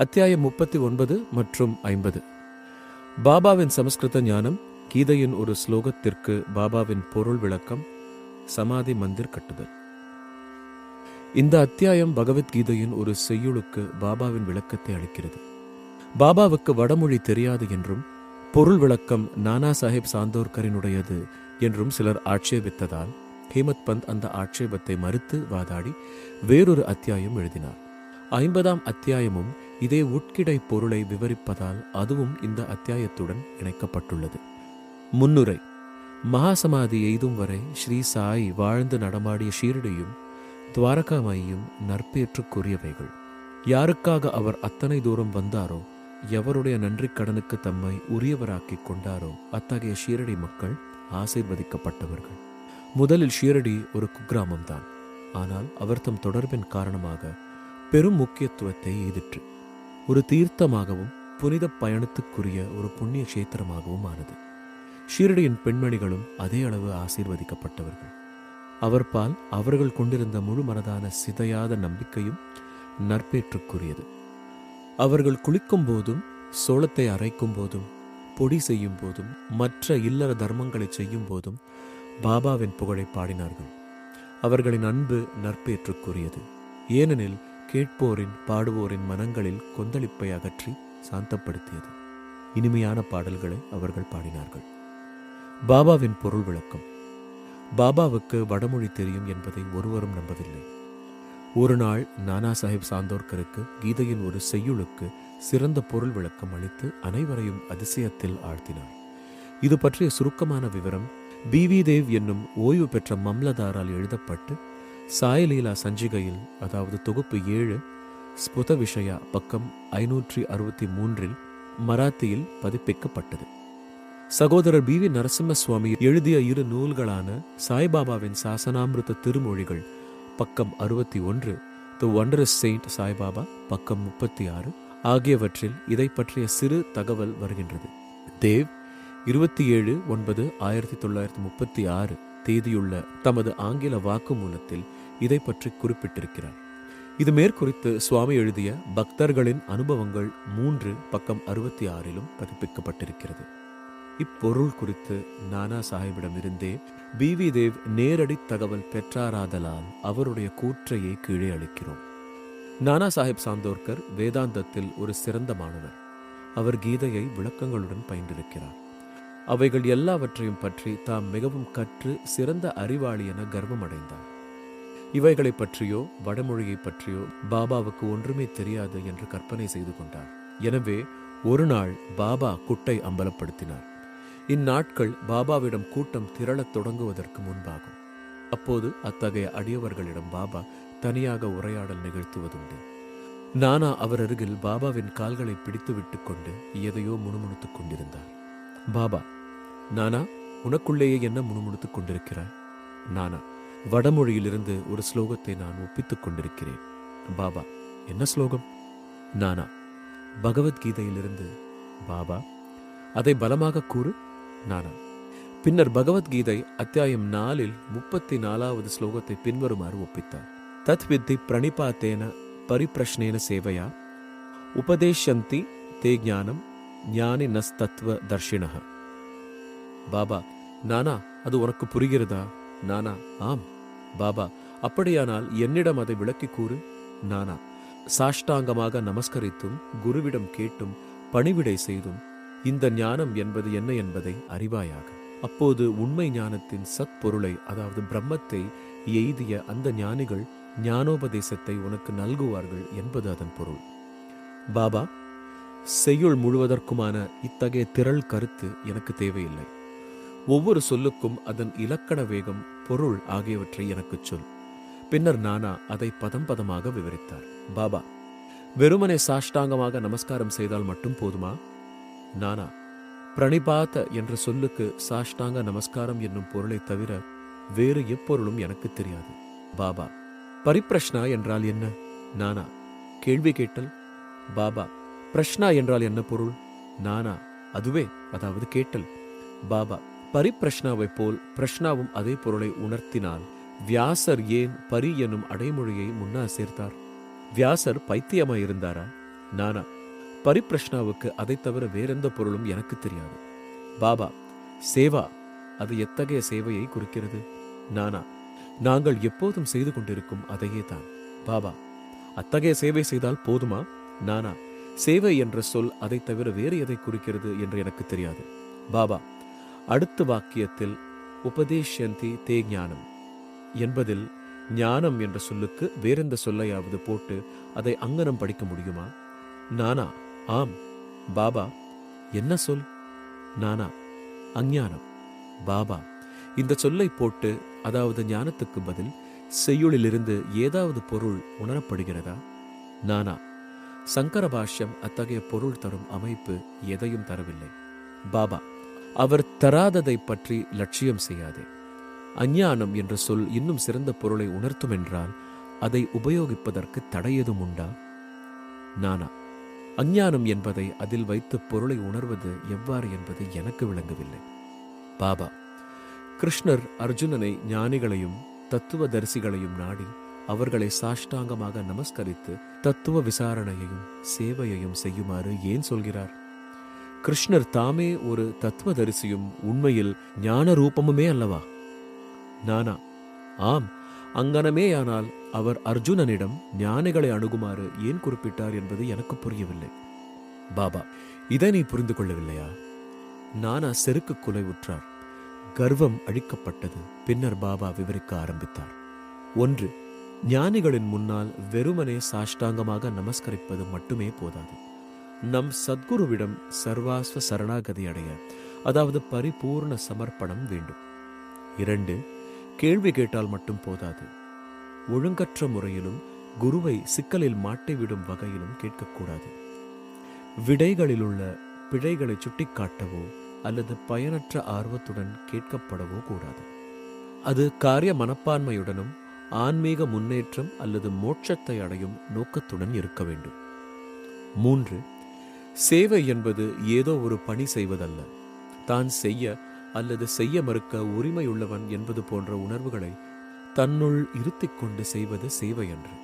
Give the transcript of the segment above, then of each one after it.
அத்தியாயம் முப்பத்தி ஒன்பது மற்றும் ஐம்பது. பாபாவின் சமஸ்கிருத ஞானம் கீதையின் ஒரு ஸ்லோகத்திற்கு பாபாவின் பொருள் விளக்கம் சமாதி மந்திர் கட்டுதல். இந்த அத்தியாயம் பகவத்கீதையின் ஒரு செய்யுளுக்கு பாபாவின் விளக்கத்தை அளிக்கிறது. பாபாவுக்கு வடமொழி தெரியாது என்றும் பொருள் விளக்கம் நானா சாஹிப் சாந்தோர்கரினுடையது என்றும் சிலர் ஆட்சேபித்ததால் ஹேமத் பந்த் அந்த ஆட்சேபத்தை மறுத்து வாதாடி வேறொரு அத்தியாயம் எழுதினார். ஐம்பதாம் அத்தியாயமும் இதே உட்கிடை பொருளை விவரிப்பதால் அதுவும் இந்த அத்தியாயத்துடன் இணைக்கப்பட்டுள்ளது. முன்னுரை. மகாசமாதி எய்தும் வரை ஸ்ரீ சாய் வாழ்ந்து நடமாடிய ஷீரடியும் துவாரகாமாயும் நற்பேற்றுக்குரியவைகள் யாருக்காக அவர் அத்தனை தூரம் வந்தாரோ எவருடைய நன்றிக் கடனுக்கு தம்மை உரியவராக்கிக் கொண்டாரோ அத்தகைய ஷீரடி மக்கள் ஆசீர்வதிக்கப்பட்டவர்கள். முதலில் ஷீரடி ஒரு குக்கிராமம்தான். ஆனால் அவர் தம் தொடர்பின் காரணமாக பெரும் முக்கியத்துவத்தை எதிற்று ஒரு தீர்த்தமாகவும் புனித பயணத்துக்குரிய ஒரு புண்ணிய கஷேத்திரமாகவும் ஆனது ஷீரடியின் பெண்மணிகளும் அதே அளவு ஆசீர்வதிக்கப்பட்டவர்கள். அவர் பால் அவர்கள் கொண்டிருந்த முழு மனதான சிதையாத நம்பிக்கையும் நற்பேற்றுக்குரியது. அவர்கள் குளிக்கும் போதும் சோளத்தை அரைக்கும் போதும் பொடி செய்யும் போதும் மற்ற இல்லற தர்மங்களை செய்யும் போதும் பாபாவின் புகழை பாடினார்கள். அவர்களின் அன்பு நற்பேற்றுக்குரியது. ஏனெனில் கேட்போரின் பாடுவோரின் மனங்களில் கொந்தளிப்பை அகற்றி சாந்தப்படுத்தியது. இனிமையான பாடல்களை அவர்கள் பாடினார்கள். பாபாவின் பொருள் விளக்கம். பாபாவுக்கு வடமொழி தெரியும் என்பதை ஒருவரும் நம்பவில்லை. ஒரு நாள் நானா சாஹிப் சாந்தோர்கருக்கு கீதையின் ஒரு செய்யுளுக்கு சிறந்த பொருள் விளக்கம் அளித்து அனைவரையும் அதிசயத்தில் ஆழ்த்தினார். இது பற்றிய சுருக்கமான விவரம் பி வி தேவ் என்னும் ஓய்வு பெற்ற மம்லதாரால் எழுதப்பட்டு சாயலீலா சஞ்சிகையில் அதாவது தொகுப்பு ஏழு ஸ்புத விஷயா பக்கம் ஐநூற்றி அறுபத்தி மூன்றில் மராத்தியில் பதிப்பிக்கப்பட்டது. சகோதரர் பி வி நரசிம்ம சுவாமி எழுதிய இரு நூல்களான சாய்பாபாவின் சாசனாமிருத்த திருமொழிகள் பக்கம் அறுபத்தி ஒன்று தி ஒண்டரஸ் செயின்ட் சாய்பாபா பக்கம் முப்பத்தி ஆறு ஆகியவற்றில் இதை பற்றிய சிறு தகவல் வருகின்றது. தேவ் இருபத்தி ஏழு ஒன்பது ஆயிரத்தி தொள்ளாயிரத்தி முப்பத்தி ஆறு தேதியுள்ள தமது ஆங்கில வாக்குமூலத்தில் இதை பற்றி குறிப்பிட்டிருக்கிறார். இது மேற்குறித்து சுவாமி எழுதிய பக்தர்களின் அனுபவங்கள் மூன்று பக்கம் அறுபத்தி ஆறிலும் பதிப்பிக்கப்பட்டிருக்கிறது. இப்பொருள் குறித்து நானா சாஹிபிடமிருந்தே பி வி தேவ் நேரடி தகவல் பெற்றாராதலால் அவருடைய கூற்றையே கீழே அளிக்கிறோம். நானா சாஹிப் சாந்தோர்கர் வேதாந்தத்தில் ஒரு சிறந்த மாணவர். அவர் கீதையை விளக்கங்களுடன் பயின்றிருக்கிறார். அவைகள் எல்லாவற்றையும் பற்றி தாம் மிகவும் கற்று சிறந்த அறிவாளி என கர்வம் அடைந்தார் இவைகளை பற்றியோ வடமொழியை பற்றியோ பாபாவுக்கு ஒன்றுமே தெரியாது என்று கற்பனை செய்து கொண்டார். எனவே ஒரு நாள் பாபா குட்டை அம்பலப்படுத்தினார். இந்நாட்கள் பாபாவிடம் கூட்டம் திரளத் தொடங்குவதற்கு முன்பாகும். அப்போது அத்தகைய அடியவர்களிடம் பாபா தனியாக உரையாடல் நிகழ்த்துவதுண்டு. நானா அவர் அருகில் பாபாவின் கால்களை பிடித்து விட்டுக் கொண்டு எதையோ முணுமுணுத்துக் கொண்டிருந்தார். பாபா நானா உனக்குள்ளேயே என்ன முணுமுணுத்துக் கொண்டிருக்கிறாய்? நானா வடமொழியிலிருந்து ஒரு ஸ்லோகத்தை நான் ஒப்பித்துக் கொண்டிருக்கிறேன். பாபா என்ன ஸ்லோகம்? நானா? பகவத்கீதையிலிருந்து. பாபா அதை பலமாக கூறு. நானா? பின்னர் பகவத்கீதை அத்தியாயம் நாலில் முப்பத்தி நாலாவது ஸ்லோகத்தை பின்வருமாறு ஒப்பித்தார். தத் வித்தி பிரணிபாத்தேன பரிப்பிரஷ்னேன சேவையா? உபதேஷந்தி தே ஞானம் ஞானி நஸ்தத்வ தர்ஷினக பாபா நானா அது உனக்கு புரிகிறதா? நானா? ஆம். பாபா அப்படியானால் என்னிடம் அதை விளக்கி கூறு. நானா. சாஷ்டாங்கமாக நமஸ்கரித்தும் குருவிடம் கேட்டும் பணிவிடை செய்தும் இந்த ஞானம் என்பது என்ன என்பதை அறிவாயாக. அப்போது உண்மை ஞானத்தின் சத்பொருளை அதாவது பிரம்மத்தை எய்திய அந்த ஞானிகள் ஞானோபதேசத்தை உனக்கு நல்குவார்கள் என்பது அதன் பொருள். பாபா செய்யுள் முழுவதற்குமான இத்தகைய திரள் கருத்து எனக்கு தேவையில்லை. ஒவ்வொரு சொல்லுக்கும் அதன் இலக்கண வேகம் பொருள் ஆகியவற்றை எனக்குச் சொல். பின்னர் நானா அதை பதம் பதமாக விவரித்தார். பாபா வெறுமனே சாஷ்டாங்கமாக நமஸ்காரம் செய்தால் மட்டும் போதுமா? நானா பிரணிபாத என்ற சொல்லுக்கு சாஷ்டாங்க நமஸ்காரம் என்னும் பொருளை தவிர வேறு எப்பொருளும் எனக்கு தெரியாது. பாபா பரிப்பிரஷ்னா என்றால் என்ன? நானா கேள்வி கேட்டல்? பாபா பிரஷ்னா என்றால் என்ன பொருள்? நானா அதுவே அதாவது கேட்டல். பாபா பரிப்பிரஷ்னாவைப் போல் பிரஷ்னாவும் அதே பொருளை உணர்த்தினால் வியாசர் ஏன் பரி எனும் அடைமொழியை முன்னா சேர்த்தார்? வியாசர் பைத்தியமாயிருந்தாரா நானா? பரிப்பிரஷ்னாவுக்கு அதை தவிர வேறெந்த பொருளும் எனக்கு தெரியாது. பாபா சேவா அது எத்தகைய சேவையை குறிக்கிறது? நானா? நாங்கள் எப்போதும் செய்து கொண்டிருக்கும் அதையே தான். பாபா அத்தகைய சேவை செய்தால் போதுமா? நானா? சேவை என்ற சொல் அதை தவிர வேறு எதை குறிக்கிறது என்று எனக்கு தெரியாது. பாபா அடுத்த வாக்கியத்தில் உபதேஷந்தி தே ஞானம் என்பதில் ஞானம் என்ற சொல்லுக்கு வேறெந்த சொல்லையாவது போட்டு அதை அங்கனம் படிக்க முடியுமா? நானா ஆம் பாபா என்ன சொல்? நானா அஞ்ஞானம் பாபா. இந்த சொல்லை போட்டு அதாவது ஞானத்துக்கு பதில் செய்யுளிலிருந்து ஏதாவது பொருள் உணரப்படுகிறதா? நானா சங்கர பாஷ்யம் அத்தகைய பொருள் தரும் அமைப்பு எதையும் தரவில்லை. பாபா அவர் தராததை பற்றி லட்சியம் செய்யாதே. அஞ்ஞானம் என்ற சொல் இன்னும் சிறந்த பொருளை உணர்த்தும் என்றால் அதை உபயோகிப்பதற்கு தடையதும் உண்டா? நானா? அஞ்ஞானம் என்பதை அதில் வைத்து பொருளை உணர்வது எவ்வாறு என்பது எனக்கு விளங்கவில்லை. பாபா கிருஷ்ணர் அர்ஜுனனை ஞானிகளையும் தத்துவதரிசிகளையும் நாடி அவர்களை சாஷ்டாங்கமாக நமஸ்கரித்து தத்துவ விசாரணையையும் சேவையையும் செய்யுமாறு ஏன் சொல்கிறார்? கிருஷ்ணர் தாமே ஒரு தத்துவதரிசியும் உண்மையில் ஞான ரூபமுமே அல்லவா? நானா? ஆம். அங்கனமேயானால் அவர் அர்ஜுனனிடம் ஞானிகளை அணுகுமாறு ஏன் குறிப்பிட்டார் என்பது எனக்கு புரியவில்லை. பாபா இதை நீ புரிந்து கொள்ளவில்லையா? நானா செருக்கு குலை உற்றார். கர்வம் அழிக்கப்பட்டது. பின்னர் பாபா விவரிக்க ஆரம்பித்தார். ஒன்று ஞானிகளின் முன்னால் வெறுமனே சாஷ்டாங்கமாக நமஸ்கரிப்பது மட்டுமே போதாது. நம் சத்குருவிடம் சர்வாஸ்வ சரணாகதி அடைய அதாவது பரிபூர்ண சமர்ப்பணம் வேண்டும். இரண்டு கேள்வி கேட்டால் மட்டும் போதாது. ஒழுங்கற்ற முறையிலும் குருவை சிக்கலில் மாட்டிவிடும் வகையிலும் கேட்கக்கூடாது. விடைகளில் உள்ள பிழைகளை சுட்டிக்காட்டவோ அல்லது பயனற்ற ஆர்வத்துடன் கேட்கப்படவோ கூடாது. அது காரிய மனப்பான்மையுடனும் ஆன்மீக முன்னேற்றம் அல்லது மோட்சத்தை அடையும் நோக்கத்துடன் இருக்க வேண்டும். மூன்று சேவை என்பது ஏதோ ஒரு பணி செய்வதல்ல. தான் செய்ய அல்லது செய்ய மறுக்க உரிமையுள்ளவன் என்பது போன்ற உணர்வுகளை தன்னுள் இருத்திக் கொண்டு செய்வது சேவை என்று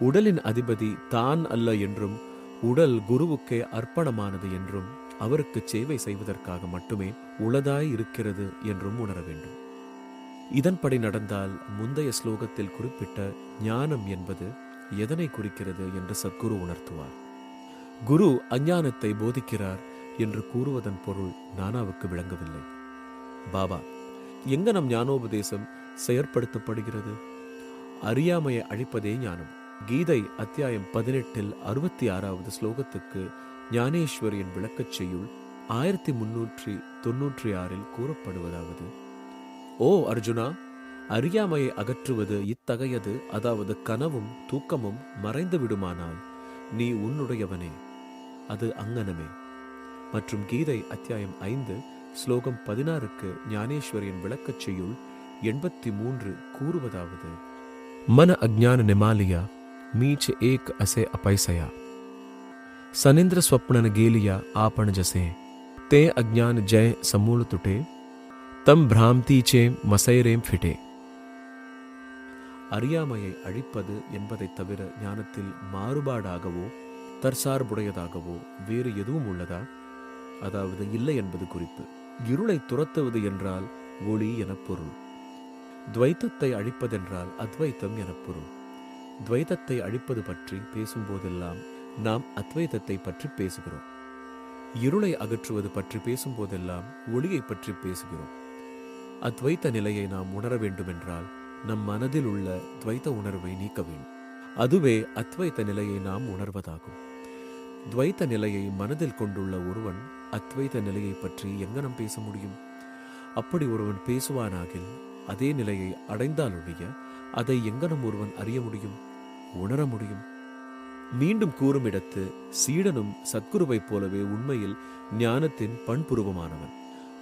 உடலின் அதிபதி தான் அல்ல என்றும் உடல் குருவுக்கே அர்ப்பணமானது என்றும் அவருக்கு சேவை செய்வதற்காக மட்டுமே உளதாய் இருக்கிறது என்றும் உணர வேண்டும். இதன்படி நடந்தால் முந்தைய ஸ்லோகத்தில் குறிப்பிட்ட ஞானம் என்பது எதனை குறிக்கிறது என்று சத்குரு உணர்த்துவார். குரு அஞ்ஞானத்தை போதிக்கிறார் என்று கூறுவதன் பொருள் நானாவுக்கு விளங்கவில்லை. பாபா எங்க நம் ஞானோபதேசம் செயற்படுத்தப்படுகிறது? அறியாமையை அழிப்பதே ஞானம். கீதை அத்தியாயம் பதினெட்டில் அறுபத்தி ஆறாவது ஸ்லோகத்துக்கு ஞானேஸ்வரியின் விளக்கச் செய்யுள் ஆயிரத்தி முன்னூற்றி தொன்னூற்றி ஆறில் கூறப்படுவதாவது. ஓ அர்ஜுனா அறியாமையை அகற்றுவது இத்தகையது அதாவது கனவும் தூக்கமும் மறைந்து விடுமானால் நீ உன்னுடையவனே. அது அங்கனமே. மற்றும் கீதை அத்தியாயம் ஐந்து ஸ்லோகம் பதினாறுக்கு ஞானேஸ்வரியின் விளக்கச் செய்யுள் எண்பத்தி மூன்று கூறுவதாவது. மன அஜ்ஞான நிமாலியா மீச் ஏக் அசே அபைசயா. சனிந்திர ஸ்வப்னன கேலியா ஆபண ஜசே. தே அஜ்ஞான ஜெய சமூல துட்டே. தம் பிராம்தி மசைரேம் ஃபிட்டே. அறியாமையை அழிப்பது என்பதைத் தவிர ஞானத்தில் மாறுபாடாகவோ தற்சார்புடையதாகவோ வேறு எதுவும் உள்ளதா? அதாவது இல்லை என்பது குறிப்பு இருளை துரத்துவது என்றால் ஒளி என பொருள். துவைத்தத்தை அழிப்பதென்றால் அத்வைத்தம் என பொருள். துவைதத்தை அழிப்பது பற்றி பேசும்போதெல்லாம் நாம் அத்வைதத்தை பற்றி பேசுகிறோம். இருளை அகற்றுவது பற்றி பேசும்போதெல்லாம் ஒளியை பற்றி பேசுகிறோம். அத்வைத்த நிலையை நாம் உணர வேண்டுமென்றால் நம் மனதில் உள்ள துவைத்த உணர்வை நீக்க வேண்டும். அதுவே அத்வைத்த நிலையை நாம் உணர்வதாகும். துவைத்த நிலையை மனதில் கொண்டுள்ள ஒருவன் அத்வைத நிலையை பற்றி எங்கனம் பேச முடியும்? அப்படி ஒருவன் பேசுவானாகில் அதே நிலையை அடைந்தாலொழிய அதை எங்கனம் ஒருவன் அறிய முடியும் உணர முடியும்? மீண்டும் கூறும் இடத்து சீடனும் சத்குருவைப் போலவே உண்மையில் ஞானத்தின் பண்புருவமானவன்.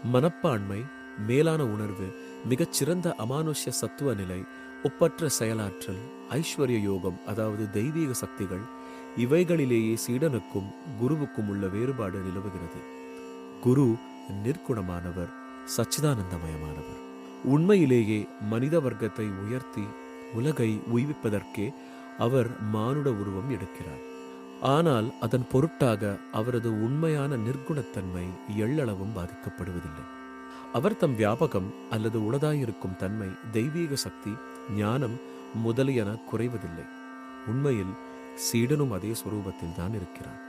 மனப்பான்மை மேலான உணர்வு மிகச்சிறந்த அமானுஷ்ய சத்துவ நிலை ஒப்பற்ற செயலாற்றல் ஐஸ்வர்ய யோகம் அதாவது தெய்வீக சக்திகள் இவைகளிலேயே சீடனுக்கும் குருவுக்கும் உள்ள வேறுபாடு நிலவுகிறது. குரு நிர்குணமானவர் சச்சிதானந்தமயமானவர். உண்மையிலேயே மனித வர்க்கத்தை உயர்த்தி உலகை உய்விப்பதற்கே அவர் மானுட உருவம் எடுக்கிறார். ஆனால் அதன் பொருட்டாக அவரது உண்மையான நிர்குணத்தன்மை எள்ளளவும் பாதிக்கப்படுவதில்லை. அவர் தம் வியாபகம் அல்லது உளதாயிருக்கும் தன்மை தெய்வீக சக்தி ஞானம் முதலியன குறைவதில்லை. உண்மையில் சீடனும் அதே சுரூபத்தில் தான் இருக்கிறான்.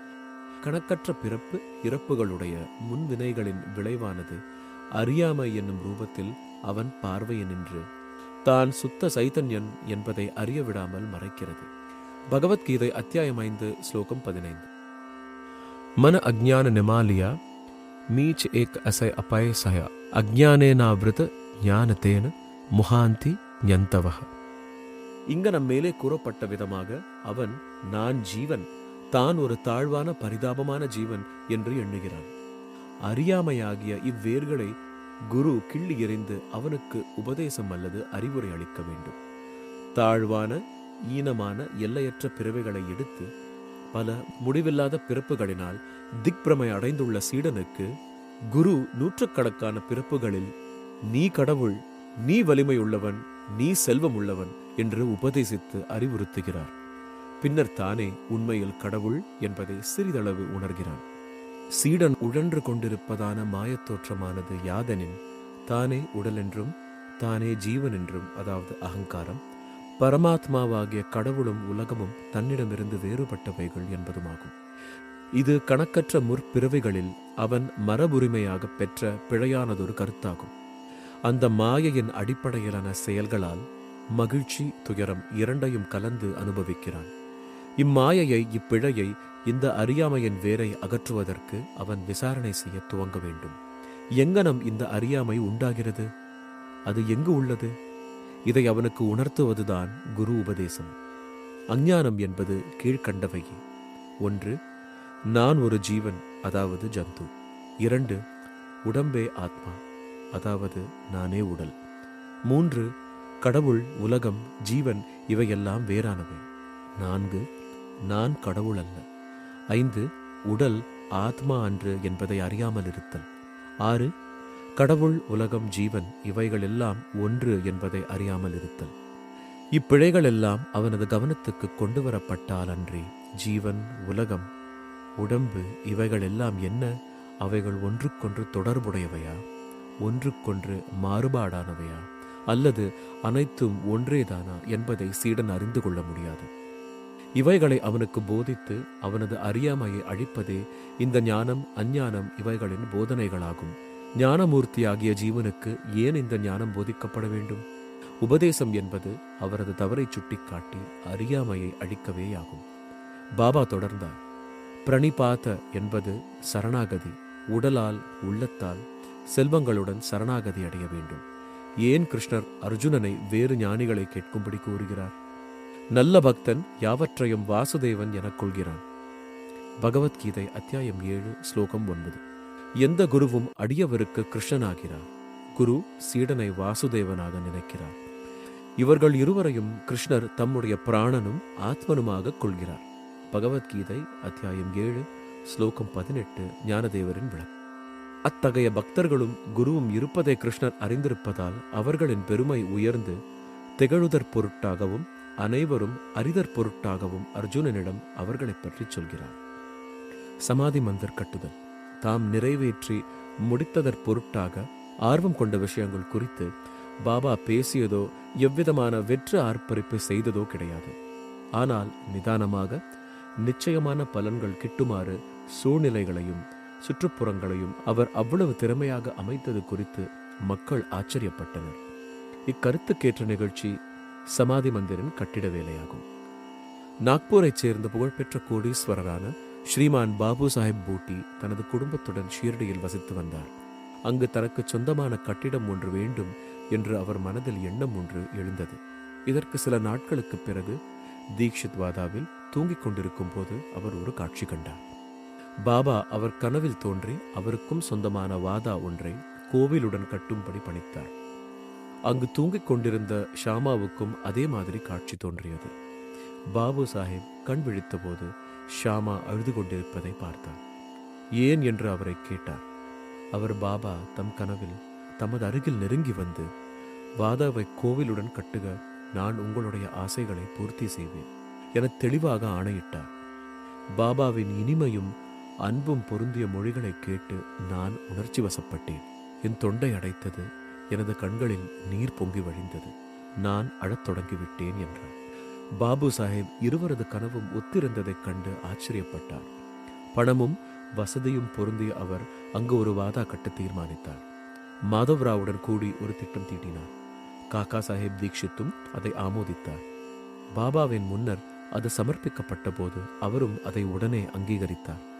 கணக்கற்ற பிறப்பு இறப்புகளுடைய முன்வினைகளின் விளைவானது அறியாமை என்னும் ரூபத்தில் அவன் பார்வையை நின்று தான் சுத்த சைதன்யன் என்பதை அறிய விடாமல் மறைக்கிறது. பகவத்கீதை அத்தியாயம் ஐந்து ஸ்லோகம் பதினைந்து. மன அஜ்ஞான நிமாலியா மீச் ஏக் அசை அபாய சய அஜ்ஞானேனாவிருத ஞானத்தேன முகாந்தி ஞந்தவக இங்க நம் மேலே கூறப்பட்ட விதமாக அவன் நான் ஜீவன் தான் ஒரு தாழ்வான பரிதாபமான ஜீவன் என்று எண்ணுகிறான். அறியாமையாகிய இவ்வேர்களை குரு கிள்ளி எறிந்து அவனுக்கு உபதேசம் அல்லது அறிவுரை அளிக்க வேண்டும். தாழ்வான ஈனமான எல்லையற்ற பிறவைகளை எடுத்து பல முடிவில்லாத பிறப்புகளினால் திக்பிரமை அடைந்துள்ள சீடனுக்கு குரு நூற்றுக்கணக்கான பிறப்புகளில் நீ கடவுள் நீ வலிமை உள்ளவன் நீ செல்வம் உள்ளவன் என்று உபதேசித்து அறிவுறுத்துகிறார். பின்னர் தானே உண்மையில் கடவுள் என்பதை சிறிதளவு உணர்கிறான். சீடன் உழன்று கொண்டிருப்பதான மாயத் தோற்றமானது யாதனின் தானே உடலென்றும் தானே ஜீவன் என்றும் அதாவது அகங்காரம் பரமாத்மாவாகிய கடவுளும் உலகமும் தன்னிடமிருந்து வேறுபட்டவைகள் என்பதுமாகும். இது கணக்கற்ற முற்பிறவைகளில் அவன் மரபுரிமையாக பெற்ற பிழையானதொரு கருத்தாகும். அந்த மாயையின் அடிப்படையிலான செயல்களால் மகிழ்ச்சி துயரம் இரண்டையும் கலந்து அனுபவிக்கிறான். இம்மாயையை இப்பிழையை இந்த அறியாமையின் வேரை அகற்றுவதற்கு அவன் விசாரணை செய்ய துவங்க வேண்டும். எங்கனம் இந்த அறியாமை உண்டாகிறது? அது எங்கு உள்ளது? இதை அவனுக்கு உணர்த்துவதுதான் குரு உபதேசம். அஞ்ஞானம் என்பது கீழ்கண்டவையே ஒன்று நான் ஒரு ஜீவன் அதாவது ஜந்து. இரண்டு உடம்பே ஆத்மா அதாவது நானே உடல். மூன்று கடவுள் உலகம் ஜீவன் இவையெல்லாம் வேறானவை. நான்கு நான் கடவுள் அல்ல. ஐந்து உடல் ஆத்மா அன்று என்பதை அறியாமல் இருத்தல். ஆறு கடவுள் உலகம் ஜீவன் இவைகளெல்லாம் ஒன்று என்பதை அறியாமல் இருத்தல். இப்பிழைகள் எல்லாம் அவனது கவனத்துக்கு கொண்டு வரப்பட்டால் அன்றி ஜீவன் உலகம் உடம்பு இவைகளெல்லாம் என்ன? அவைகள் ஒன்றுக்கொன்று தொடர்புடையவையா? ஒன்றுக்கொன்று மாறுபாடானவையா? அல்லது அனைத்தும் ஒன்றேதானா என்பதை சீடன் அறிந்து கொள்ள முடியாது. இவைகளை அவனுக்கு போதித்து அவனது அறியாமையை அழிப்பதே இந்த ஞானம் அஞ்ஞானம் இவைகளின் போதனைகளாகும். ஞானமூர்த்தியாகிய ஜீவனுக்கு ஏன் இந்த ஞானம் போதிக்கப்பட வேண்டும்? உபதேசம் என்பது அவரது தவறை சுட்டிக்காட்டி அறியாமையை அழிக்கவேயாகும். பாபா தொடர்ந்தார் பிரணிபாத என்பது சரணாகதி உடலால் உள்ளத்தால் செல்வங்களுடன் சரணாகதி அடைய வேண்டும். ஏன் கிருஷ்ணர் அர்ஜுனனை வேறு ஞானிகளை கேட்கும்படி கூறுகிறார்? நல்ல பக்தன் யாவற்றையும் வாசுதேவன் எனக் கொள்கிறான். பகவத்கீதை அத்தியாயம் ஏழு ஸ்லோகம் ஒன்பது. எந்த குருவும் அடியவருக்கு கிருஷ்ணனாகிறார். குரு சீடனை வாசுதேவனாக நினைக்கிறார். இவர்கள் இருவரையும் கிருஷ்ணர் தம்முடைய பிராணனும் ஆத்மனுமாக கொள்கிறார். பகவத்கீதை அத்தியாயம் ஏழு ஸ்லோகம் பதினெட்டு ஞானதேவரின் விளக்கம். அத்தகைய பக்தர்களும் குருவும் இருப்பதை கிருஷ்ணர் அறிந்திருப்பதால் அவர்களின் பெருமை உயர்ந்து திகழுதற் பொருட்டாகவும் அனைவரும் அறிதற் பொருட்டாகவும் அர்ஜுனனிடம் அவர்களைப் பற்றி சொல்கிறார். சமாதி மந்தர் கட்டுதல். தாம் நிறைவேற்றி முடித்ததற் பொருட்டாக ஆர்வம் கொண்ட விஷயங்கள் குறித்து பாபா பேசியதோ எவ்விதமான வெற்று ஆர்ப்பரிப்பு செய்ததோ கிடையாது. ஆனால் நிதானமாக நிச்சயமான பலன்கள் கிட்டுமாறு சூழ்நிலைகளையும் சுற்றுப்புறங்களையும் அவர் அவ்வளவு திறமையாக அமைத்தது குறித்து மக்கள் ஆச்சரியப்பட்டனர். இக்கருத்துக்கேற்ற நிகழ்ச்சி சமாதி மந்திரின் கட்டிட வேலையாகும். நாக்பூரைச் சேர்ந்த புகழ்பெற்ற கோடீஸ்வரரான ஸ்ரீமான் பாபு சாஹிப் பூட்டி தனது குடும்பத்துடன் ஷீரடியில் வசித்து வந்தார். அங்கு தனக்கு சொந்தமான கட்டிடம் ஒன்று வேண்டும் என்று அவர் மனதில் எண்ணம் ஒன்று எழுந்தது. இதற்கு சில நாட்களுக்குப் பிறகு தீக்ஷித் வாதாவில் தூங்கிக் கொண்டிருக்கும் போது அவர் ஒரு காட்சி கண்டார். பாபா அவர் கனவில் தோன்றி அவருக்கும் சொந்தமான வாதா ஒன்றை கோவிலுடன் கட்டும்படி பணித்தார். அங்கு தூங்கிக் கொண்டிருந்த ஷாமாவுக்கும் அதே மாதிரி காட்சி தோன்றியது. பாபு சாஹிப் கண் விழித்தபோது ஷாமா அழுது கொண்டிருப்பதை பார்த்தார். ஏன் என்று அவரை கேட்டார். அவர் பாபா தம் கனவில் தமது அருகில் நெருங்கி வந்து வாதாவை கோவிலுடன் கட்டுக நான் உங்களுடைய ஆசைகளை பூர்த்தி செய்வேன் என தெளிவாக ஆணையிட்டார். பாபாவின் இனிமையும் அன்பும் பொருந்திய மொழிகளை கேட்டு நான் உணர்ச்சி வசப்பட்டேன். என் தொண்டை அடைத்தது எனது கண்களில் நீர் பொங்கி வழிந்தது. நான் அழத் தொடங்கிவிட்டேன் என்றார் பாபு சாஹேப் இருவரது கனவும் ஒத்திருந்ததைக் கண்டு ஆச்சரியப்பட்டார். பணமும் வசதியும் பொருந்திய அவர் அங்கு ஒரு வாதா கட்ட தீர்மானித்தார். மாதவ்ராவுடன் கூடி ஒரு திட்டம் தீட்டினார். காக்கா சாஹேப் தீக்ஷித்தும் அதை ஆமோதித்தார். பாபாவின் முன்னர் அது சமர்ப்பிக்கப்பட்ட போது அவரும் அதை உடனே அங்கீகரித்தார்.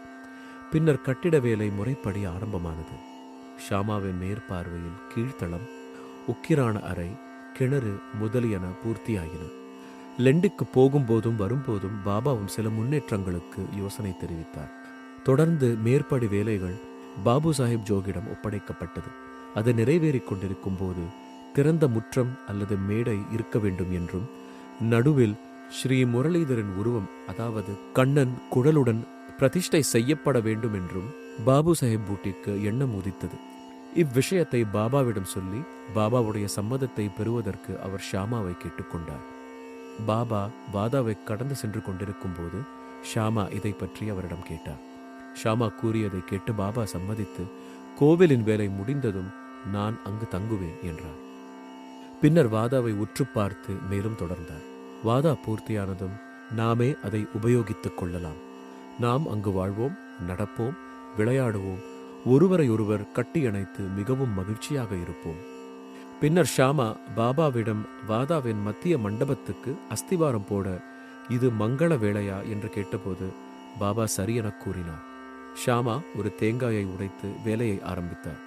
பின்னர் கட்டிட வேலை முறைப்படி ஆரம்பமானது. ஷாமாவின் மேற்பார்வையில் கீழ்த்தளம் உக்கிரான அறை கிணறு முதலியன பூர்த்தியாயின. லெண்டுக்கு போகும்போதும் வரும்போதும் பாபாவும் சில முன்னேற்றங்களுக்கு யோசனை தெரிவித்தார். தொடர்ந்து மேற்படி வேலைகள் பாபு சாஹிப் ஜோகிடம் ஒப்படைக்கப்பட்டது. அது நிறைவேறிக் கொண்டிருக்கும் போது திறந்த முற்றம் அல்லது மேடை இருக்க வேண்டும் என்றும் நடுவில் ஸ்ரீ முரளிதரின் உருவம் அதாவது கண்ணன் குழலுடன் பிரதிஷ்டை செய்யப்பட வேண்டும் என்றும் பாபு சாஹிப் பூட்டிக்கு எண்ணம் உதித்தது. இவ்விஷயத்தை பாபாவிடம் சொல்லி பாபாவுடைய சம்மதத்தை பெறுவதற்கு அவர் ஷாமாவை கேட்டுக்கொண்டார் பாபா வாதாவை கடந்து சென்று கொண்டிருக்கும் போது ஷாமா இதை பற்றி அவரிடம் கேட்டார். ஷாமா கூறியதை கேட்டு பாபா சம்மதித்து கோவிலின் வேலை முடிந்ததும் நான் அங்கு தங்குவேன் என்றார். பின்னர் வாதாவை உற்று பார்த்து மேலும் தொடர்ந்தார். வாதா பூர்த்தியானதும் நாமே அதை உபயோகித்துக் கொள்ளலாம். நாம் அங்கு வாழ்வோம் நடப்போம் விளையாடுவோம். ஒருவரையொருவர் கட்டியணைத்து மிகவும் மகிழ்ச்சியாக இருப்போம். பின்னர் ஷாமா பாபாவிடம் வாதாவின் மத்திய மண்டபத்துக்கு அஸ்திவாரம் போட இது மங்கள வேளையா? என்று கேட்டபோது பாபா சரி எனக் கூறினார். ஷாமா ஒரு தேங்காயை உடைத்து வேலையை ஆரம்பித்தார்.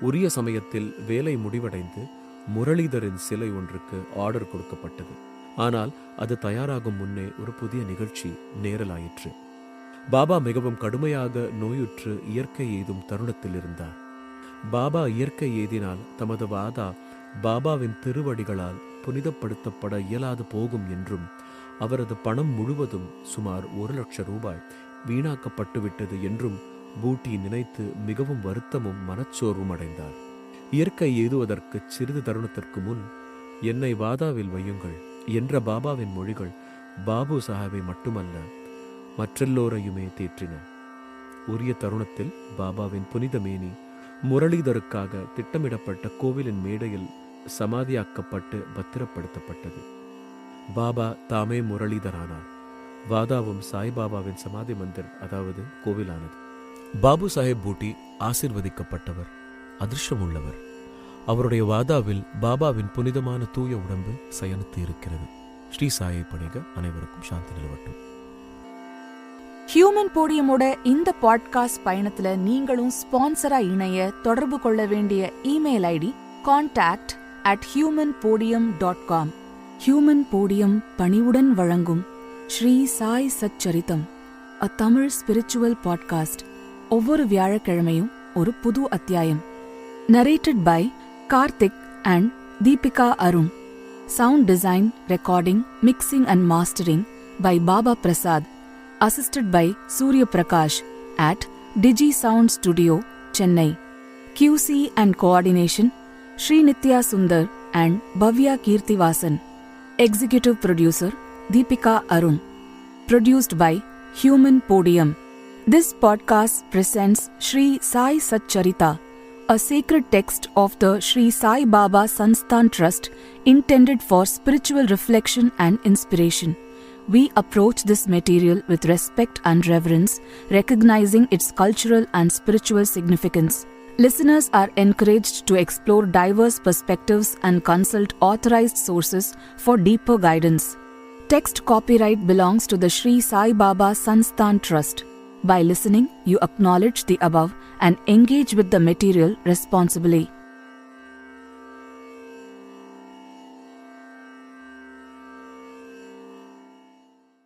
உரிய சமயத்தில் வேலை முடிவடைந்து முரளிதரின் சிலை ஒன்றுக்கு ஆர்டர் கொடுக்கப்பட்டது. ஆனால் அது தயாராகும் முன்னே ஒரு புதிய நிகழ்ச்சி நேரலாயிற்று. பாபா மிகவும் கடுமையாக நோயுற்று இயற்கை எய்தும் தருணத்தில் இருந்தார். பாபா இயற்கை எய்தினால் தமது வாதா பாபாவின் திருவடிகளால் புனிதப்படுத்தப்பட இயலாது போகும் என்றும் அவரது பணம் முழுவதும் சுமார் ஒரு லட்சம் ரூபாய் வீணாக்கப்பட்டுவிட்டது என்றும் பூட்டி நினைத்து மிகவும் வருத்தமும் மனச்சோர்வும் அடைந்தார். இயற்கை எய்துவதற்கு சிறிது தருணத்திற்கு முன் என்னை வாதாவில் வையுங்கள் என்ற பாபாவின் மொழிகள் பாபு சாஹாபை மட்டுமல்ல மற்றெல்லோரையுமே தேற்றின. உரிய தருணத்தில் பாபாவின் புனித மேனி முரளிதருக்காக திட்டமிடப்பட்ட கோவிலின் மேடையில் சமாதியாக்கப்பட்டு பத்திரப்படுத்தப்பட்டது. பாபா தாமே முரளிதரானார். வாதாவும் சாய்பாபாவின் சமாதி மந்திர் அதாவது கோவிலானது. பாபு சாஹேப் பூட்டி ஆசிர்வதிக்கப்பட்டவர் அதிர்ஷ்டம் உள்ளவர் அவருடைய வாதாவில் பாபாவின் புனிதமான தூய உடம்பு சயனித்து இருக்கிறது. ஸ்ரீ சாயை பணிக அனைவருக்கும் சாந்தி நிலவட்டும். ஹியூமன் போடியமோட இந்த பாட்காஸ்ட் பயணத்துல நீங்களும் ஸ்பான்சரா இணைய தொடர்பு கொள்ள வேண்டிய email ID contact at human podium dot com human podium பணிவுடன் வழங்கும் Sri Sai Satcharitham a Tamil spiritual podcast ஒவ்வொரு வியாழக்கிழமையும் ஒரு புது அத்தியாயம். Narrated by Karthik and Deepika Arun sound design recording mixing and mastering by Baba Prasad assisted by Surya Prakash at Digi Sound Studio, Chennai. QC and coordination Sri Nitya Sundar and Bhavya Kirtivasan. Executive producer Deepika Arun. Produced by Human Podium. This podcast presents Sri Sai Satcharita, a sacred text of the Sri Sai Baba Sansthan Trust intended for spiritual reflection and inspiration. We approach this material with respect and reverence, recognizing its cultural and spiritual significance. Listeners are encouraged to explore diverse perspectives and consult authorized sources for deeper guidance. Text copyright belongs to the Sri Sai Baba Sansthan Trust. By listening, you acknowledge the above and engage with the material responsibly.